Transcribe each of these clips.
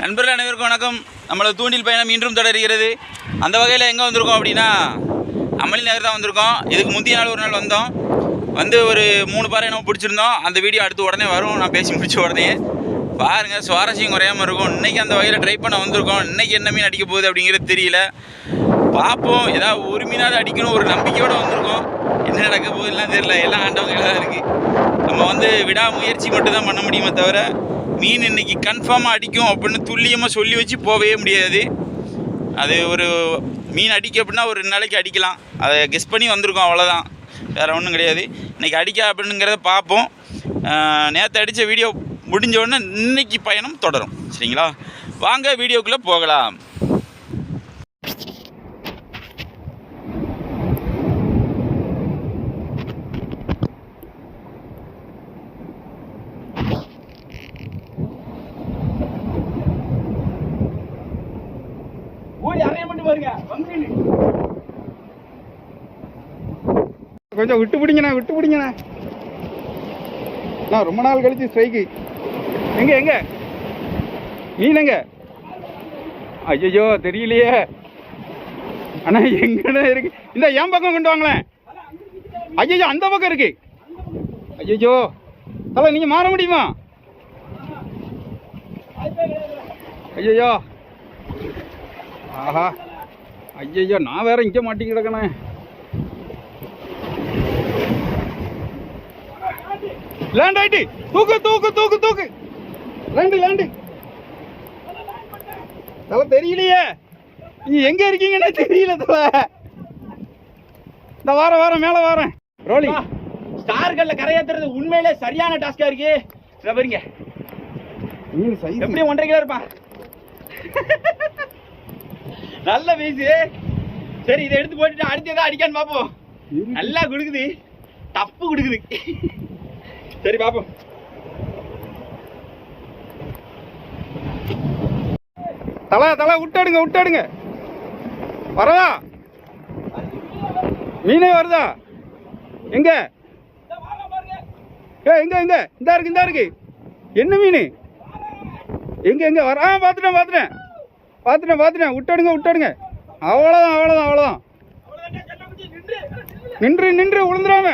நண்பர்கள் அனைவருக்கும் வணக்கம். நம்மளது தூண்டில் பயணம் இன்றும் தொடர்கிறது. அந்த வகையில் எங்கே வந்திருக்கோம் அப்படின்னா அமளி நகர் தான் வந்திருக்கோம். இதுக்கு முந்தைய நாள் ஒரு நாள் வந்தோம். வந்து ஒரு மூணு பாறை நம்ம பிடிச்சிருந்தோம். அந்த வீடியோ அடுத்து உடனே வரும். நான் பேசி முடிச்ச உடனே. பாருங்கள் சுவாரஸ்யம் குறையாமல் இருக்கும். இன்றைக்கி அந்த வகையில் ட்ரை பண்ண வந்திருக்கோம். இன்றைக்கி என்ன மீன் அடிக்க போகுது அப்படிங்கிறது தெரியல. பார்ப்போம். ஏதாவது ஒரு மீனாவது அடிக்கணும். ஒரு நம்பிக்கையோடு வந்திருக்கோம். என்ன நடக்க போகுதுலாம் தெரியல. எல்லாம் ஆண்டவங்களாக தான் இருக்குது நம்ம வந்து விடாமுயற்சி மட்டும் தான் பண்ண முடியுமே தவிர மீன் இன்னைக்கு கன்ஃபார்மாக அடிக்கும் அப்படின்னு துல்லியமாக சொல்லி வச்சு போகவே முடியாது. அது ஒரு மீன் அடிக்க அப்படின்னா ஒரு ரெண்டு நாளைக்கு அடிக்கலாம். அதை கெஸ் பண்ணி வந்திருக்கோம் அவ்வளோதான் வேறு ஒன்றும் கிடையாது. இன்றைக்கி அடிக்க அப்படிங்கிறத பார்ப்போம். நேற்று அடித்த வீடியோ முடிஞ்ச உடனே இன்னைக்கு பயணம் தொடரும். சரிங்களா? வாங்க வீடியோக்குள்ளே போகலாம் ஓடி அரைய மட்டும் பாருங்க கொஞ்சம் விட்டு பிடிங்கண்ணா விட்டு பிடிங்கண்ணா. நான் ரொம்ப நாள் கழிச்சு ஸ்ட்ரைக்கு எங்க எங்க? மீன் எங்க? ஐயோ தெரியலையே. அண்ணா எங்கண்ணா இருக்கு? இந்த என் பக்கம் கொண்டு வாங்களேன். ஐயோ அந்த பக்கம் இருக்கு. ஐயோ தலை நீங்க மாற முடியுமா? ஐயோ ஆஹா. ஐயோ நான் வேற இங்க மாட்டிங் லேண்ட் ஆயிட்டு தூக்கு தூக்கு தூக்கு தூக்கு. லேண்டு லேண்டு தலை தெரியலையே. நீங்க எங்க இருக்கீங்கன்னு தெரியல தலை. இந்த வாரம் வாரம் மேல வாரேன் ரோலி ஸ்டார்கள்ல கரையேத்துறது உண்மையிலே சரியான டாஸ்கா இருக்கு. இதை பாருங்க. மீன் சைஸ் எப்படி ஒன்றரை கிலோ இருப்பான். நல்ல பீஸு சரி இதை எடுத்து போட்டுட்டு அடுத்து எதாவது அடிக்கான்னு பார்ப்போம். நல்லா கொடுக்குது. தப்பு கொடுக்குது. சரி பாப்போம். தலை தலை விட்டாடுங்க விட்டாடுங்க வரதா மீனே வருதா? எங்க? ஏ எங்க எங்க? இந்த இருக்கு இந்தா இருக்கு. என்ன மீன்? எங்க எங்க? வர ஆ பார்த்துட்டேன் பார்த்துட்டேன் பார்த்துட்டேன் பார்த்துட்டேன் விட்டாடுங்க விட்டாடுங்க அவ்வளோதான் அவ்வளோதான் அவ்வளோதான் நின்று நின்று விழுந்துடாம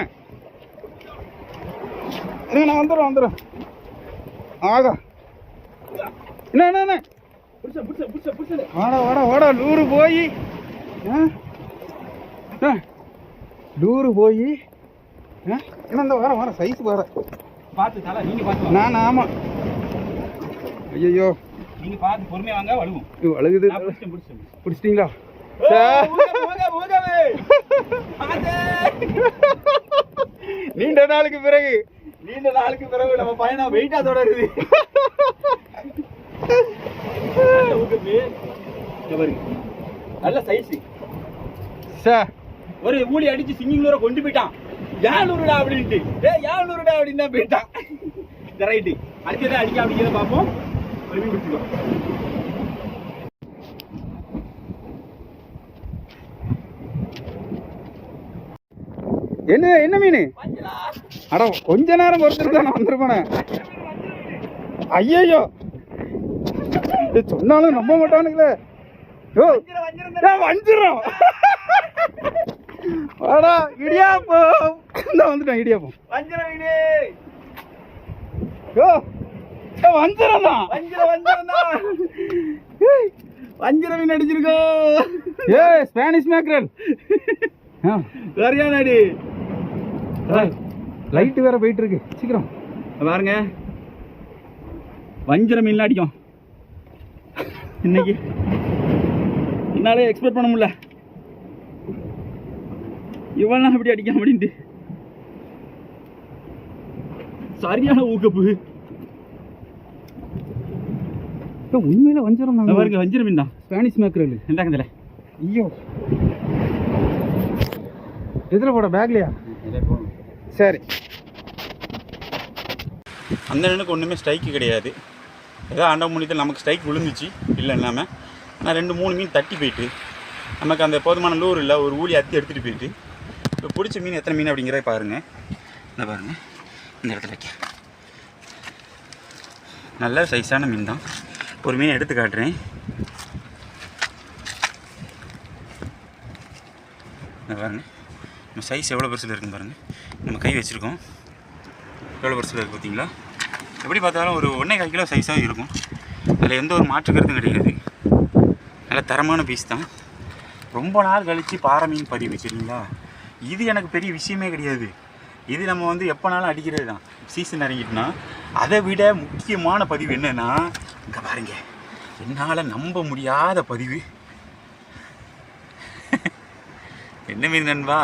நான் வந்துடுறேன் வந்துடுறேன். ஆகா. என்ன என்ன வாடா வாடா வாடா லூரு போய். லூரு போய். என்ன இந்த வர வர சைஸ் வர பார்த்து தலை நீங்க பார்த்து நான் ஆமாம் ஐயோ நீங்க பார்த்து பொறுமையா வாங்க வழுவும் பிடிச்சேன் பிடிச்சிட்டிங்களா நீண்ட நாளுக்கு பிறகு நீண்ட நாளுக்கு பிறகு நம்ம பயணம் வெயிட்டா தொடருது. நல்ல சைஸ் சார் ஒரு ஊழி அடிச்சு சிங்கிங்களூரை கொண்டு போயிட்டான். ஏழுநூறுடா அப்படின்ட்டு. ஏ ஏழுநூறுடா அப்படின்னு தான் போயிட்டான். இந்த ரைட்டு அடுத்ததான் அடிக்க அப்படிங்கிறத பார்ப்போம். ஒரு மீன் பிடிச்சிக்கோ என்ன என்ன மீன்? அட கொஞ்ச நேரம் பொறுத்துட்டு நான் வந்திருப்பேனே. ஐயோ சொன்னாலும் நம்ப மாட்டானுங்களே. யோ. வஞ்சிரம் வாடா இடியாப்பம் இந்த வந்துட்டேன் இடியாப்பம் வஞ்சிர மீன் யோ. வஞ்சிரம் தான். வஞ்சிர வஞ்சிரம் தான். வஞ்சிர மீன் அடிச்சிருக்கோம் ஏ ஸ்பானிஷ் மேக்ரல் சரியான அடி? லைட் வேற போயிட்டு இருக்கு சீக்கிரம் பாருங்க. வஞ்சிர மீன்லாம் அடிக்கும். இன்னைக்கு. என்னாலே எக்ஸ்பெக்ட் பண்ண முடியல. இவன்லாம் எப்படி அடிக்காம அப்படின்ட்டு. சரியான ஊக்கப்பு. உண்மையில வஞ்சிரம் தான் பாருங்க வஞ்சிர மீன் தான். ஸ்பானிஷ் மேக்ரல் இந்தாங்க இதில் ஐயோ. எதுல போட பேக்லையா சரி. அந்த அண்ணனுக்கு ஒன்றுமே ஸ்ட்ரைக்கு கிடையாது. ஏதோ ஆண்ட முடியத்தில் நமக்கு ஸ்ட்ரைக் விழுந்துச்சு இல்லை இல்லாமல் ஆனால் ரெண்டு மூணு மீன் தட்டி போயிட்டு நமக்கு அந்த போதுமான லூர் இல்லை ஒரு ஊழி அத்தி எடுத்துகிட்டு போயிட்டு இப்போ பிடிச்ச மீன் எத்தனை மீன் அப்படிங்கிறத பாருங்கள் இந்த பாருங்கள் இந்த இடத்துல வைக்க. நல்ல சைஸான மீன் தான். ஒரு மீன் எடுத்து காட்டுறேன். இந்த பாருங்கள் நம்ம சைஸ் எவ்வளோ பெருசில் இருக்குன்னு பாருங்கள் நம்ம கை வச்சுருக்கோம். எவ்வளோ பெருசில் இருக்குது பார்த்தீங்களா? எப்படி பார்த்தாலும் ஒரு ஒன்றே கால் கிலோ சைஸாக இருக்கும். அதில் எந்த ஒரு மாற்று கருத்தும் கிடையாது. நல்ல தரமான பீஸ் தான். ரொம்ப நாள் கழித்து பாறை மீன் பதிவு சரிங்களா? இது எனக்கு பெரிய விஷயமே கிடையாது. இது நம்ம வந்து எப்போனாலும் அடிக்கிறது தான். சீசன் இறங்கிட்டுனா அதை விட முக்கியமான பதிவு என்னென்னா இங்கே பாருங்க. என்னால் நம்ப முடியாத பதிவு. என்ன மீன் நண்பா?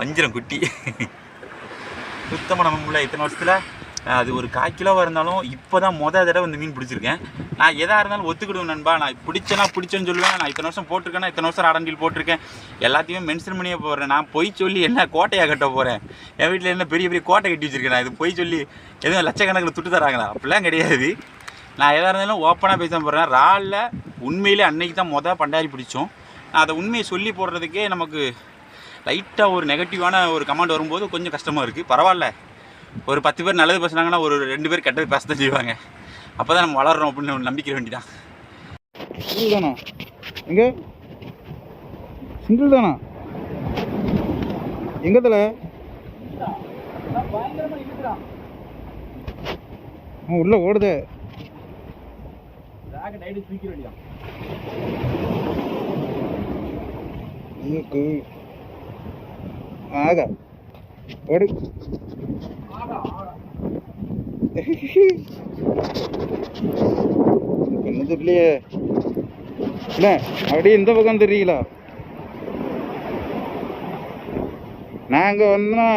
வஞ்சிரம் குட்டி. சுத்தமாக நம்ம முடியல இத்தனை வருஷத்தில்? அது ஒரு கால் கிலோவாக இருந்தாலும் இப்போ தான் மொதல் தடவை இந்த மீன் பிடிச்சிருக்கேன். நான் எதாக இருந்தாலும் ஒத்துக்கிடுவேன் நண்பா. நான் பிடிச்சேனா பிடிச்சேன்னு சொல்லுவேன். நான் இத்தனை வருஷம் போட்டிருக்கேன்னா இத்தனை வருஷம் ஆடண்டில் போட்டிருக்கேன். எல்லாத்தையுமே மென்ஷன் பண்ணியே போடுறேன் நான் பொய் சொல்லி என்ன கோட்டையாக கட்ட போகிறேன் என் வீட்டில் என்ன பெரிய பெரிய கோட்டை கட்டி வச்சிருக்கேன். நான் இது பொய் சொல்லி எதுவும் லட்சக்கணக்கில் துட்டு தராங்களா? அப்படிலாம் கிடையாது. நான் எதாக இருந்தாலும் ஓப்பனாக பேச போகிறேன் ராலில் உண்மையிலே அன்னைக்கு தான் மொதல் பண்டாரி பிடிச்சோம். நான் அதை உண்மையை சொல்லி போடுறதுக்கே நமக்கு லைட்டாக ஒரு நெகட்டிவான ஒரு கமெண்ட் வரும்போது கொஞ்சம் கஷ்டமாக இருக்குது பரவாயில்ல. ஒரு பத்து பேர் நல்லது பேசுனாங்கன்னா ஒரு ரெண்டு பேர் கெட்டது பேச தான் செய்வாங்க. அப்போ தான் நம்ம வளர்றோம் அப்படின்னு ஒரு நம்பிக்கை வேண்டிதான். சிங்கிள் தானா? எங்க? சிங்கிள் தானா? எங்க தல உள்ள ஓடுது. இதுக்கு ஓடு. ஒன்றும் தெரியலையே. இல்லை அப்படியே இந்த பக்கம் தெரியல. நாங்கள் வந்தோம்னா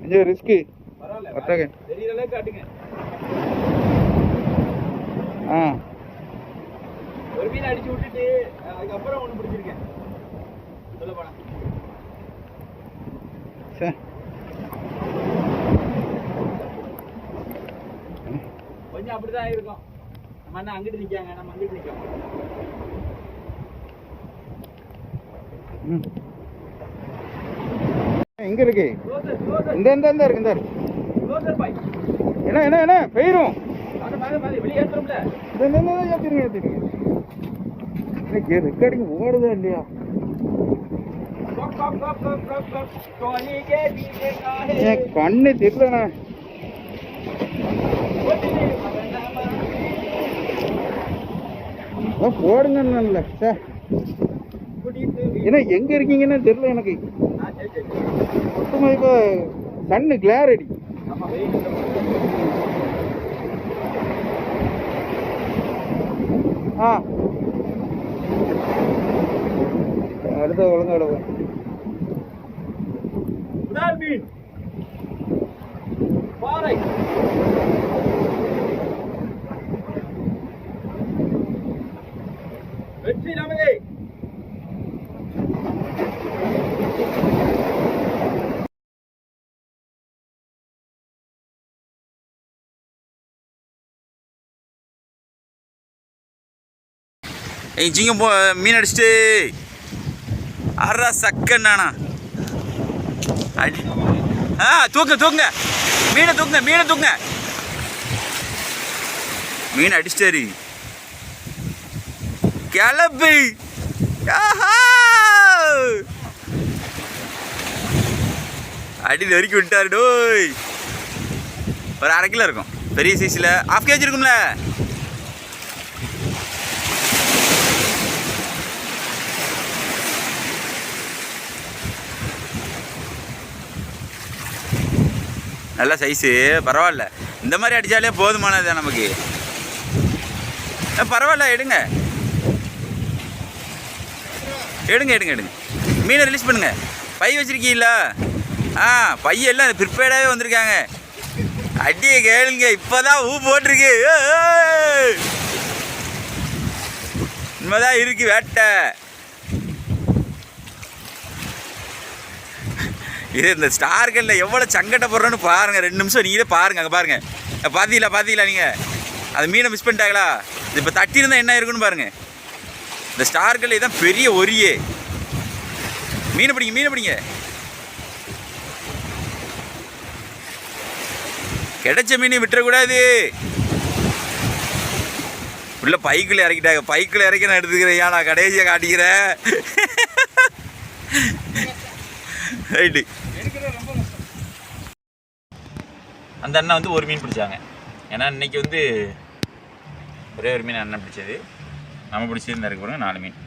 கொஞ்சம் ரிஸ்க்கு காட்டுங்க. ஆ. ஒரு மீன் அடிச்சு விட்டுட்டு அதுக்கப்புறம் ஒன்று பிடிச்சிருக்கேன். சொல்ல போனா. சரி அப்படிதான் இருக்கும் நம்ம அண்ணன் அங்கிட்டு நிற்காங்க நம்ம அங்கிட்டு நிற்கோம் எங்க இருக்கு. இந்த இந்த இந்த இருக்கு இந்த என்ன என்ன என்ன? பெயரும். ஏத்திருங்க ஏத்திருங்க ரெக்கார்டிங் ஓடுதா இல்லையா? என் கண்ணு தெரியலண்ணா. அதான் போடுங்கன்னு சார் ஏன்னா எங்க இருக்கீங்கன்னு தெரியல எனக்கு. சுத்தமாக இப்போ கண்ணு கிளாரடி. ஆ. அடுத்த ஒழுங்கு விடுவோம் பாறை. வெற்றி நமதே ஏய் ஜிங்கம் போ மீன் அடிச்சுட்டு. அரா சக்கண்ணாண்ணா அடி. ஆ தூக்குங்க தூக்குங்க. மீனை தூக்குங்க மீனை தூக்குங்க. மீன் அடிச்சிட்டாரு கிளப்பு அடி நெருக்கி விட்டாரு டோய். ஒரு அரை கிலோ இருக்கும். பெரிய சைஸில் ஆஃப் கேஜி இருக்கும்ல. நல்ல சைஸு பரவாயில்ல. இந்த மாதிரி அடித்தாலே போதுமானது நமக்கு. பரவாயில்ல எடுங்க. எடுங்க எடுங்க எடுங்க. மீனை ரிலீஸ் பண்ணுங்க. பை வச்சுருக்கீங்களா? ஆ பையெல்லாம் ப்ரிப்பேர்டாகவே வந்திருக்காங்க. அடியை கேளுங்க. இப்போதான் ஊ போட்டிருக்கு. ஏய், உண்மைதான் இருக்கு வேட்டை. இது இந்த ஸ்டார்களில் எவ்வளோ சங்கடப்படுறோன்னு பாருங்க. ரெண்டு நிமிஷம் நீங்களே பாருங்க அங்கே பாருங்க. பார்த்தீங்களா பார்த்தீங்களா நீங்கள் அது மீனை மிஸ் பண்ணிட்டாங்களா? இப்போ தட்டியிருந்தால் என்ன இருக்குன்னு பாருங்க. இந்த ஸ்டார்களே தான் பெரிய ஒரியே. மீனை பிடிங்க மீனை பிடிங்க. கிடைச்ச மீனை விட்டுறக்கூடாது. உள்ள பைக்கில் இறக்கிட்டாங்க. பைக்கில் இறக்கி நான் எடுத்துக்கிறேன். நான் கடைசியாக காட்டிக்கிறேன். ரைட்டு. அந்த அண்ணன் வந்து ஒரு மீன் பிடிச்சாங்க. ஏன்னா இன்னைக்கு வந்து ஒரே ஒரு மீன் அண்ணன் பிடிச்சது. நம்ம பிடிச்சது இருக்கு பாருங்க நாலு மீன்.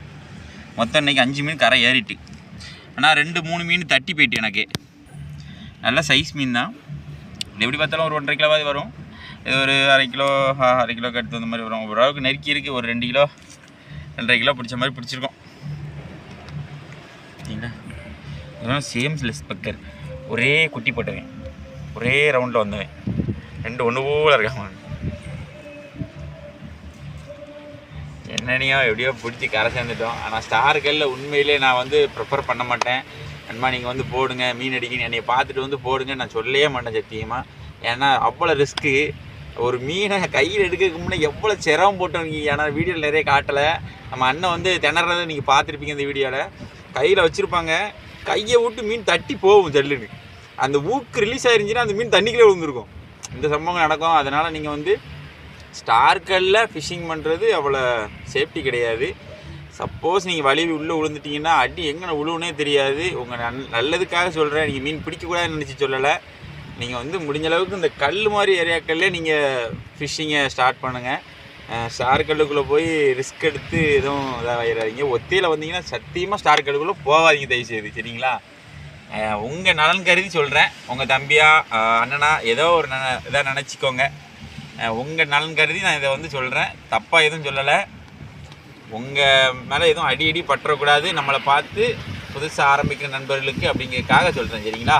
மொத்தம் இன்னைக்கு அஞ்சு மீன் கரை ஏறிட்டு. ஆனால் ரெண்டு மூணு மீன் தட்டி போயிட்டு எனக்கு. நல்ல சைஸ் மீன் தான். எப்படி பார்த்தாலும் ஒரு ஒன்றரை கிலோவாது வரும். இது ஒரு அரை கிலோ அரை கிலோ கட்டு அந்த மாதிரி வரும். ஓரளவுக்கு நெருக்கி இருக்குது ஒரு ரெண்டு கிலோ ரெண்டரை கிலோ பிடிச்ச மாதிரி பிடிச்சிருக்கோம். சரிங்களா இதெல்லாம் சேம் ஸ்லெஸ் பக்கர். ஒரே குட்டி போட்டவன். ஒரே ரவுண்டில் வந்தவன். ரெண்டு ஒன்று போல இருக்காங்க என்னனையோ எப்படியோ பிடிச்சி கரை சேர்ந்துட்டோம் ஆனால் ஸ்டார்களில் உண்மையிலே நான் வந்து ப்ரிஃபர் பண்ண மாட்டேன். அன்மா நீங்கள் வந்து போடுங்க மீன் அடிக்கணும் என்னை பார்த்துட்டு வந்து போடுங்க நான் சொல்லவே மாட்டேன் சத்தியமாக ஏன்னா அவ்வளோ ரிஸ்க்கு ஒரு மீனை கையில் எடுக்கிறதுக்கு முன்னே எவ்வளோ சிரமம் போட்டோம் ஏன்னா வீடியோவில் நிறைய காட்டலை. நம்ம அண்ணன் வந்து திணறதை நீங்கள் பார்த்துருப்பீங்க இந்த வீடியோவில் கையில் வச்சுருப்பாங்க. கையை விட்டு மீன் தட்டி போகும் ஜல்லுன்னு. அந்த ஊக்கு ரிலீஸ் ஆயிருந்துச்சுன்னா அந்த மீன் தண்ணிக்குள்ளே விழுந்துருக்கும். இந்த சம்பவம் நடக்கும். அதனால் நீங்கள் வந்து ஸ்டார்கல்ல ஃபிஷிங் பண்ணுறது அவ்வளோ சேஃப்டி கிடையாது. சப்போஸ் நீங்கள் வழி உள்ளே விழுந்துட்டீங்கன்னா அடி எங்கே விழுவுனே தெரியாது. உங்கள் நல் நல்லதுக்காக சொல்கிறேன் நீங்கள் மீன் பிடிக்கக்கூடாதுன்னு நினச்சி சொல்லலை. நீங்கள் வந்து முடிஞ்ச அளவுக்கு இந்த கல் மாதிரி ஏரியாக்கள்லேயே நீங்கள் ஃபிஷ்ஷிங்கை ஸ்டார்ட் பண்ணுங்கள் ஸ்டார் கல்லுக்குள்ளே போய் ரிஸ்க் எடுத்து எதுவும் இதாகிடாதீங்க ஒத்தையில் வந்தீங்கன்னா சத்தியமாக ஸ்டார் கல்லுக்குள்ளே போகாதீங்க தயவுசெய்து. சரிங்களா? உங்கள் நலன் கருதி சொல்கிறேன் உங்கள் தம்பியா அண்ணனா ஏதோ ஒரு ந இதாக நினச்சிக்கோங்க. உங்கள் நலன் கருதி நான் இதை வந்து சொல்கிறேன் தப்பாக எதுவும் சொல்லலை. உங்கள் மேலே எதுவும் அடி அடி பற்றக்கூடாது. நம்மளை பார்த்து புதுசாக ஆரம்பிக்கிற நண்பர்களுக்கு அப்படிங்கிறதுக்காக சொல்கிறேன் சரிங்களா?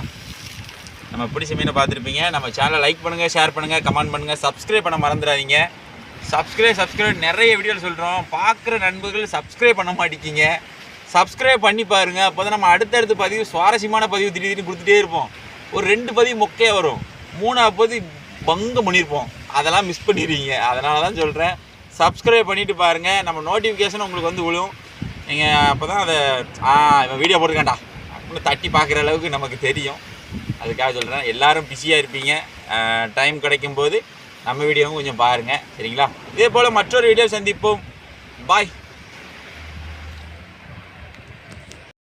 நம்ம பிடிச்ச மீனை பார்த்துருப்பீங்க. நம்ம சேனலை லைக் பண்ணுங்கள் ஷேர் பண்ணுங்கள் கமெண்ட் பண்ணுங்கள் சப்ஸ்கிரைப் பண்ண மறந்துடாதீங்க. சப்ஸ்கிரைப் சப்ஸ்கிரைப் நிறைய வீடியோவில் சொல்கிறோம் பார்க்குற நண்பர்கள் சப்ஸ்கிரைப் பண்ண மாட்டேங்கிங்க சப்ஸ்கிரைப் பண்ணி பாருங்கள் அப்போ தான் நம்ம அடுத்தடுத்து பதிவு சுவாரஸ்யமான பதிவு திடீர் திடீர்னு கொடுத்துட்டே இருப்போம். ஒரு ரெண்டு பதிவு மொக்கையாக வரும். மூணாவது பதிவு பங்கம் பண்ணியிருப்போம் அதெல்லாம் மிஸ் பண்ணிடுவீங்க. அதனால தான் சொல்கிறேன் சப்ஸ்கிரைப் பண்ணிவிட்டு பாருங்கள் நம்ம நோட்டிஃபிகேஷன் உங்களுக்கு வந்து விழும். நீங்கள் அப்போ தான் அதை ஆ இவன் வீடியோ போட்டுக்கேன்டா அப்படின்னு தட்டி பார்க்குற அளவுக்கு நமக்கு தெரியும். அதுக்காக சொல்கிறேன் எல்லாரும் பிஸியாக இருப்பீங்க. டைம் கிடைக்கும் போது நம்ம வீடியோவும் கொஞ்சம் பாருங்கள் சரிங்களா? இதே போல் மற்றொரு வீடியோ சந்திப்போம். பாய்